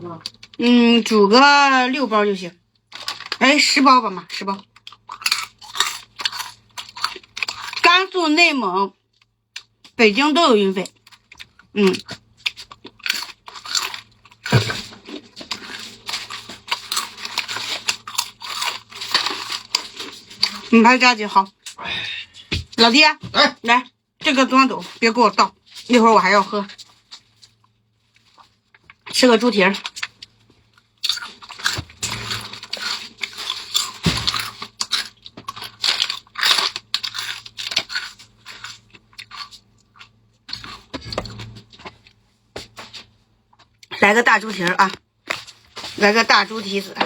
啥？嗯，煮个六包就行。哎，十包吧妈，十包。甘肃、内蒙、北京都有运费。嗯。你拍加几好？老弟，来，来，这个端走，别给我倒，一会儿我还要喝。吃个猪蹄儿。来个大猪蹄儿啊！来个大猪蹄子。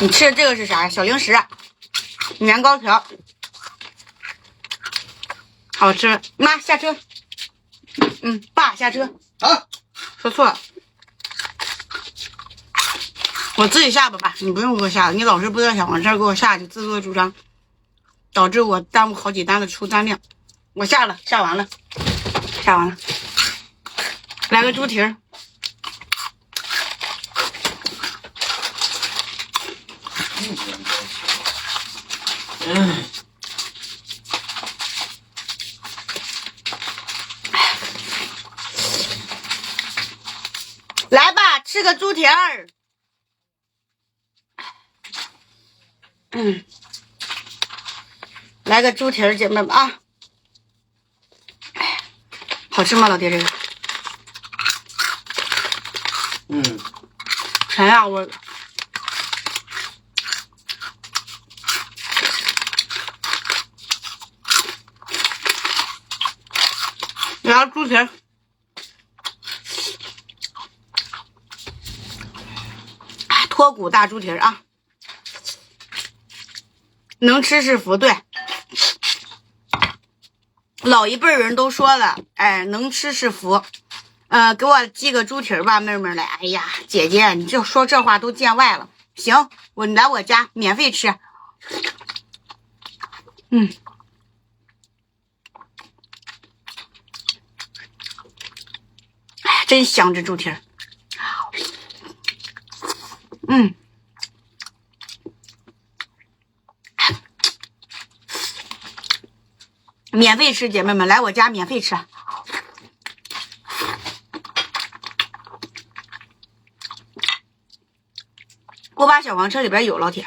你吃的这个是啥呀？小零食，年糕条，好吃。妈下车。嗯，爸下车。啊，说错了，我自己下吧爸，你不用给我下了。你老是不在小黄车给我下去，自作主张，导致我耽误好几单的出单量。我下了，下完了，下完了。来个猪蹄儿。嗯，来吧，吃个猪蹄儿。嗯，来个猪蹄儿，姐妹们啊！好吃吗，老爹这个？全鸭味儿的。来个猪蹄儿。脱骨大猪蹄儿啊，能吃是福。对，老一辈人都说了，哎，能吃是福。呃，给我寄个猪蹄儿吧，妹妹来。哎呀，姐姐，你就说这话都见外了。行，我来我家免费吃。嗯，哎，真香这猪蹄儿。嗯，免费吃，姐妹们来我家免费吃。锅巴小黄车里边有老铁。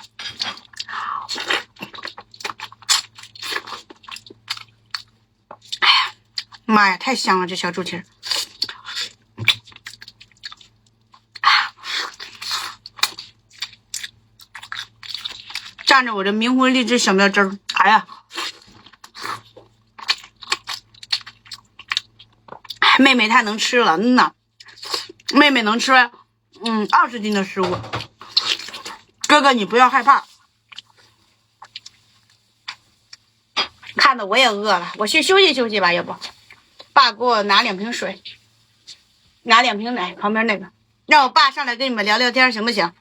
哎呀，妈呀，太香了这小猪蹄儿。蘸着我这明魂荔枝小面汁儿，哎呀，妹妹太能吃了，嗯呐，妹妹能吃，嗯，二十斤的食物。哥哥你不要害怕，看的我也饿了，我去休息休息吧，要不，爸给我拿两瓶水，拿两瓶奶，旁边那个，让我爸上来跟你们聊聊天，行不行？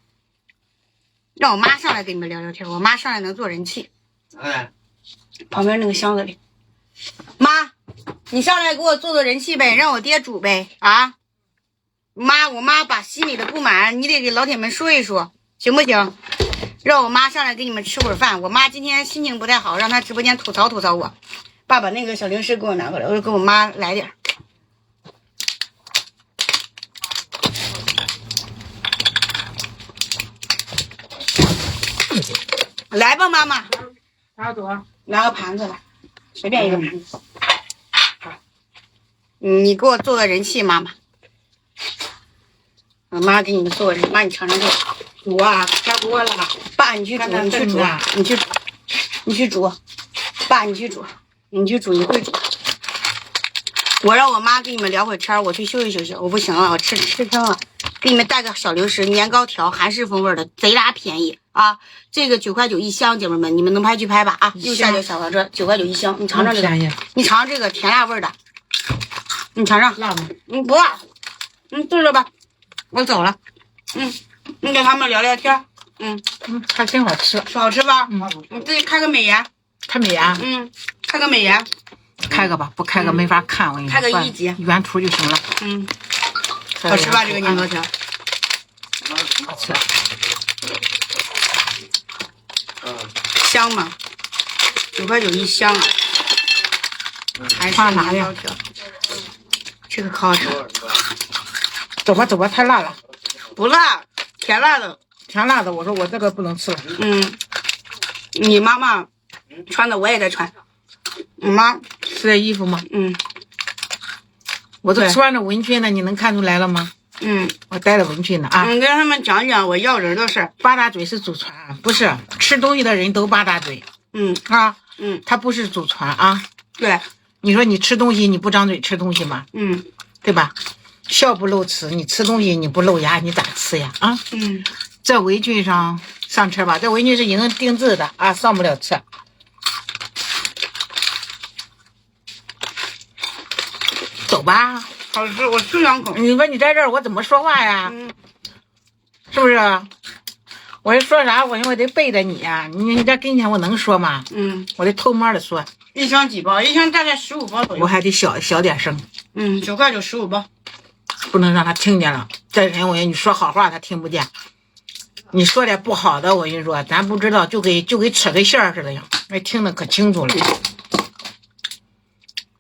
让我妈上来跟你们聊聊天，我妈上来能做人气。哎，旁边那个箱子里，妈，你上来给我做做人气呗，让我爹煮呗啊！妈，我妈把心里的不满，你得给老铁们说一说，行不行？让我妈上来给你们吃会儿饭。我妈今天心情不太好，让她直播间吐槽吐槽我。爸把那个小零食给我拿过来，我就给我妈来点儿。来吧，妈妈，拿走啊！拿个盘子来，随便一个盘子。好，你给我做个人气，妈妈。我妈给你们做个人，妈你尝尝这个。煮啊，开锅了。爸，你去煮，你去煮，你去煮，你去煮。爸，你去煮，你去煮，你会煮。我让我妈跟你们聊会儿天，我去休息休息。我不行了，我吃吃撑了。给你们带个小零食，年糕条，韩式风味的，贼拉便宜啊！这个九块九一箱，姐妹们，你们能拍去拍吧啊！右下角小黄车，九块九一箱，你尝尝这个，你尝尝这个甜辣味的，你尝尝。辣吗？嗯，不辣。嗯，坐着吧，我走了。嗯，你给他们聊聊天。嗯嗯，还真好吃，好吃吧？嗯，你自己开个美颜，开美颜。嗯，开个美颜。开个吧，不开个没法看。我给你说，开个一级原图就行了。嗯，好吃吧？这个年糕条，好吃。嗯，香吗？九块九一箱啊，还是放哪呀年糕条？这个可好吃，走吧走吧，太辣了，不辣，甜辣的。甜辣的。我说我这个不能吃了。嗯，你妈妈穿的我也在穿，我妈，是这衣服吗？嗯我都对穿着文裙呢，你能看出来了吗？嗯，我带着文裙呢啊。你跟他们讲讲我要人的事儿。八大嘴是祖传，不是吃东西的人都八大嘴嗯啊，嗯，它不是祖传啊。对，你说你吃东西你不张嘴吃东西吗？嗯对吧？笑不露齿，你吃东西你不露牙，你咋吃呀？啊，嗯，这围裙上上车吧，这围裙是已经定制的啊，上不了车。走吧，好吃，我吃两口。你说你在这儿我怎么说话呀？嗯，是不是？我一说啥，我我得背着你呀、你你在跟前我能说吗？嗯，我得偷摸的说，一箱几包？一箱大概十五包左右。我还得小小点声，嗯，九块九十五包。不能让他听见了。这人我跟你说好话，他听不见。你说点不好的，我跟你说，咱不知道，就给就给扯个线儿似的呀，那听得可清楚了，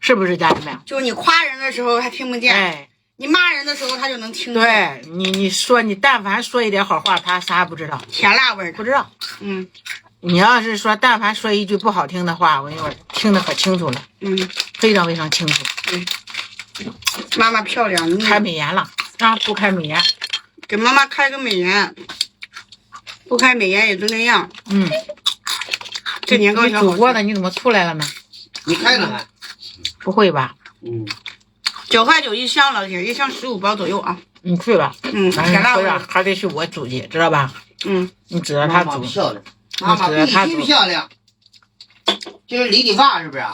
是不是家人们？就你夸人的时候他听不见，哎，你骂人的时候他就能听见。，对你你说你但凡说一点好话，他啥也不知道，甜辣味儿。不知道。嗯你要是说但凡说一句不好听的话，我跟你说，听得可清楚了，嗯，非常非常清楚。妈妈漂亮，你开美颜了啊，不开美颜，给妈妈开个美颜，不开美颜也就那样。嗯，这年糕你条好过的你怎么出来了呢？你开了还？不会吧？嗯，九块九一箱，老铁，一箱十五包左右啊。你去吧，嗯，反正回来甜辣味。还得是我煮去，知道吧？嗯，你指着他妈妈煮，漂亮，妈妈指着他必。漂亮。就是理理发是不是？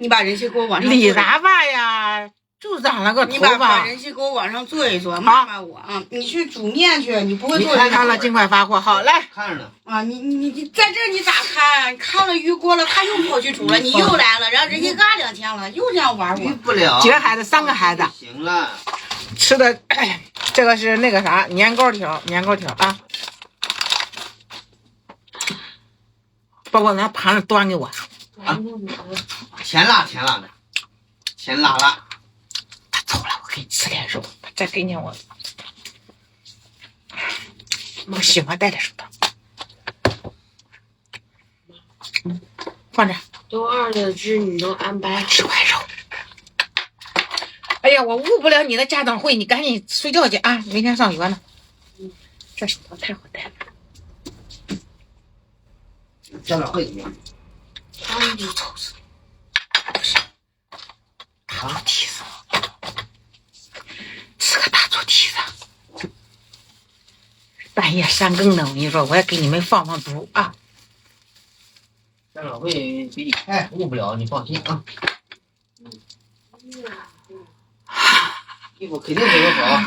你把人气给我往上理做一啥发呀？就长了个你把把。人气给我往上做一做，骂骂我啊！你去煮面去，你不会你做你看了尽快发货，好嘞。看着呢。啊！你你你在这儿你咋看？看了鱼锅了，他又跑去煮了，你又来了，然后人家干两天了，又这样玩遇我。不了。几个孩子三个孩子行了，吃的，哎这个是那个啥年糕条，年糕条啊。包括拿盘子端给我，甜辣甜辣的，甜辣辣。他走了，我给你吃点肉，他再给你我。我喜欢戴的手套。嗯，放这儿。周二的织女都安排吃块肉。哎呀，我误不了你的家长会，你赶紧睡觉去啊！明天上学呢。这手套太好戴了，家长会怎么样？就抽死。猪蹄子，吃个大猪蹄子。半夜三更的，我跟你说，我也给你们放放毒啊！家长会给你开，误不了，你放心啊。衣服肯定没有好。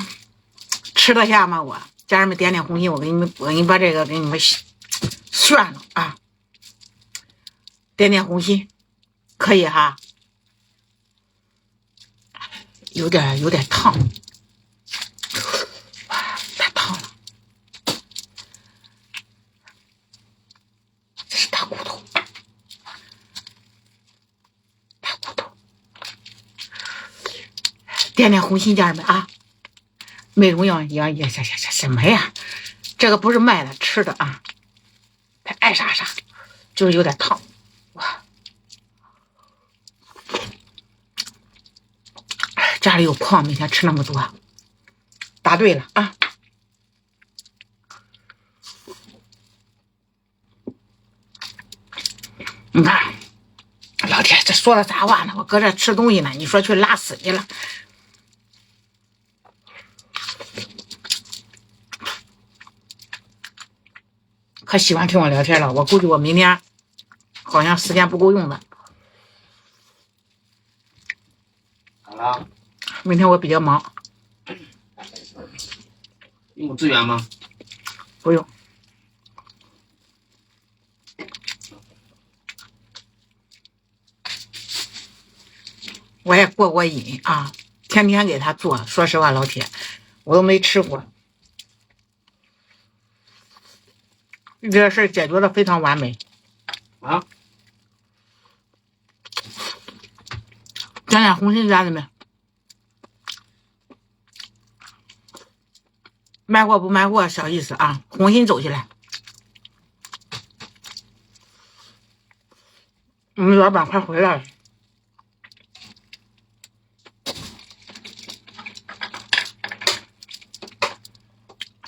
吃得下吗？我家人们点点红心，我给你们，我给你把这个给你们炫了啊！点点红心，可以哈。有点有点烫，哇，太烫了。这是大骨头，大骨头。点点红心，家人们啊！美容养养也什什什什么呀？这个不是卖的，吃的啊。他爱啥啥，就是有点烫，家里有矿，每天吃那么多，答对了啊！你看，老铁，这说的啥话呢？我搁这吃东西呢，你说去拉屎去了。可喜欢听我聊天了，我估计我明天好像时间不够用的，咋了？明天我比较忙，用资源吗？不用。我也过过瘾啊，天天给他做。说实话，老铁，我都没吃过，这个事儿解决的非常完美啊！讲讲红心家的没？卖货不卖货小意思啊，红心走起来。我们老板快回来了。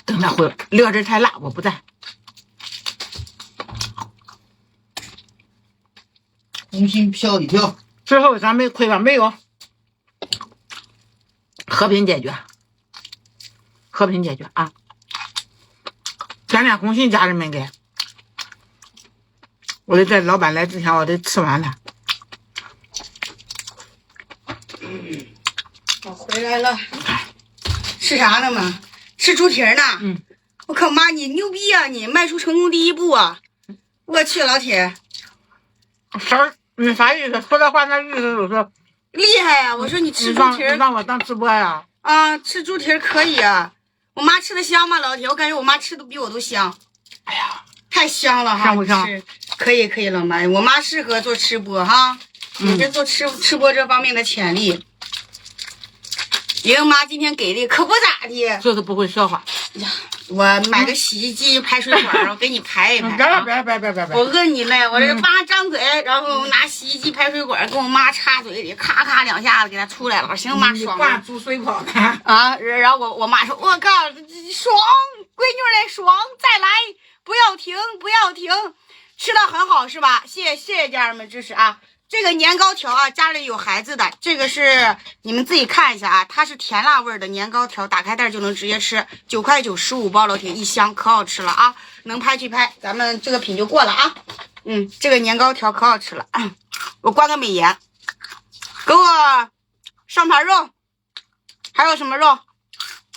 等他回来，料汁太辣，我不在。红心飘一飘，最后咱们亏吧？没有，和平解决，和平解决啊！咱俩红心家人们给，我得在老板来之前，我得吃完它。我回来了，吃啥呢嘛？吃猪蹄儿呢。嗯，我靠妈，你牛逼啊你！迈出成功第一步啊！我去，老铁，啥？你啥意思？说这话那意思就是厉害呀、我说你吃猪蹄儿让我当直播呀？啊，吃猪蹄儿可以啊。我妈吃的香吗，老铁？我感觉我妈吃的比我都香。哎呀，太香了哈！香不香可以可以，老妈，我妈适合做吃播哈，嗯有着做吃吃播这方面的潜力。莹妈今天给力，可不咋的。就是不会笑话。呀。我买个洗衣机、排水管儿，我给你排一排、别啊。别别别别别我！饿你嘞！我这嗯妈张嘴，然后拿洗衣机、排水管儿给我妈插嘴里，咔咔两下子给它出来了。我行，妈爽灌啊！猪水跑呢。啊，然后我我妈说，我靠，爽，闺女儿嘞，爽，再来，不要停，不要停，吃的很好是吧？谢谢谢谢家人们支持啊！这个年糕条啊，家里有孩子的，这个是你们自己看一下啊，它是甜辣味的年糕条，打开袋就能直接吃，九块九十五包，老铁一箱，可好吃了啊！能拍去拍，咱们这个品就过了啊。嗯，这个年糕条可好吃了，我关个美颜，给我上盘肉，还有什么肉？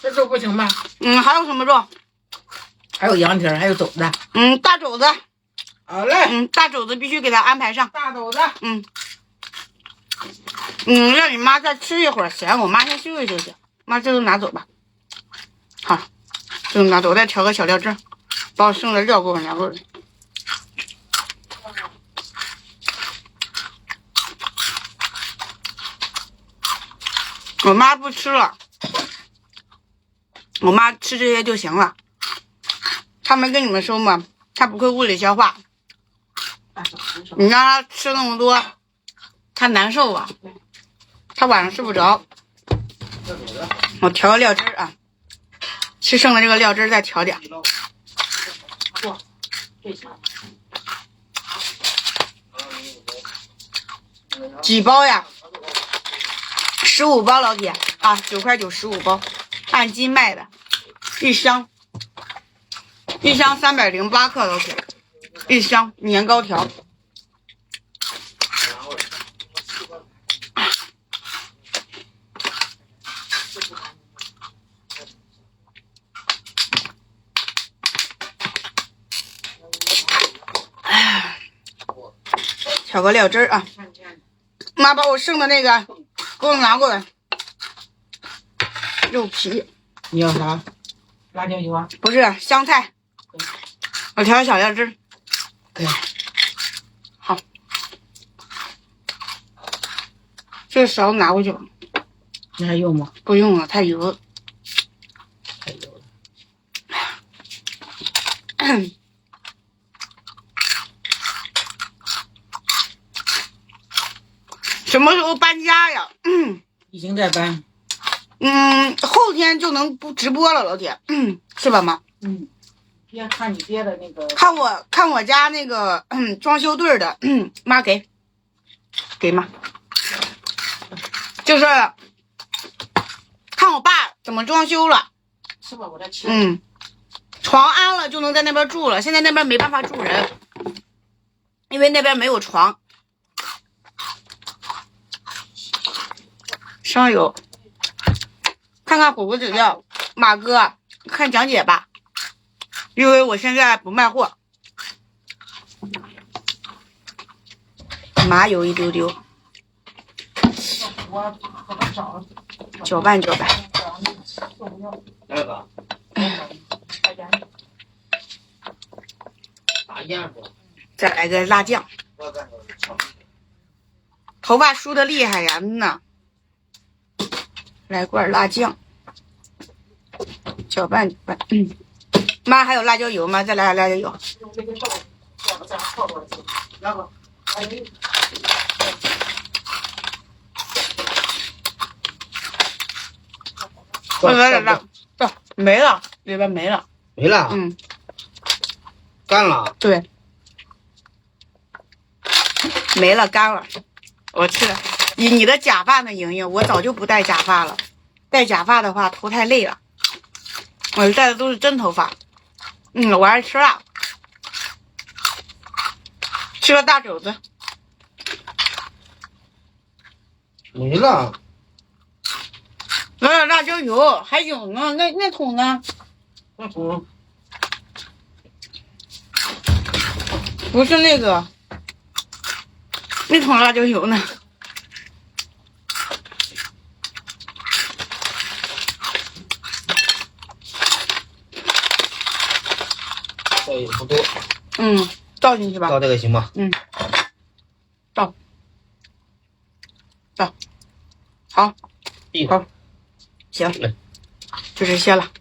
这肉不行吧？嗯，还有什么肉？还有羊蹄，还有肘子。嗯，大肘子，好嘞，嗯，大肘子必须给他安排上。大肘子。嗯，嗯，让你妈再吃一会儿，行我妈先休息休息。妈，这都拿走吧。好，这都拿走，我再调个小料汁儿，把我剩的料给我拿过来。我妈不吃了，我妈吃这些就行了。她没跟你们说吗？她不会物理消化，你让他吃那么多，他难受啊。他晚上睡不着。我调个料汁啊，吃剩的这个料汁再调点。几包呀？十五包老铁啊，九块九十五包，按斤卖的，一箱，一箱三百零八克老铁，一箱年糕条。调个料汁儿啊！妈把我剩的那个给我拿过来，肉皮你要啥？辣椒油啊？不是香菜，我调个小料汁儿。对，好，这个勺子拿过去吧，你还用吗？不用了，太油了。太油了。什么时候搬家呀？已经在搬。嗯，后天就能不直播了，老铁，是吧妈？嗯。别看你爹的那个。看我看我家那个嗯装修队的，嗯妈给，给妈，就是看我爸怎么装修了，吃吧，我再吃。嗯，床安了就能在那边住了，现在那边没办法住人，因为那边没有床。上有，看看火锅底料，马哥看讲解吧，因为我现在不卖货。麻油一丢丢，搅拌搅拌。再来个辣酱，头发梳的厉害呀，嗯呐。来罐辣酱，搅拌搅拌。妈还有辣椒油吗？再来点辣椒油。来来来来，这没了，里边没了。没了，嗯，干了，对，没了，干了。我去了，以你的假发呢，莹莹，我早就不戴假发了。戴假发的话，头太累了。我戴的都是真头发。嗯，我爱吃辣，吃个大肘子。没了，来点辣椒油，还有呢，那那桶呢？那桶不是那个，那桶辣椒油呢？也不多，嗯，倒进去吧。倒这个行吗？嗯。倒，倒，好，地好，行，就这些了。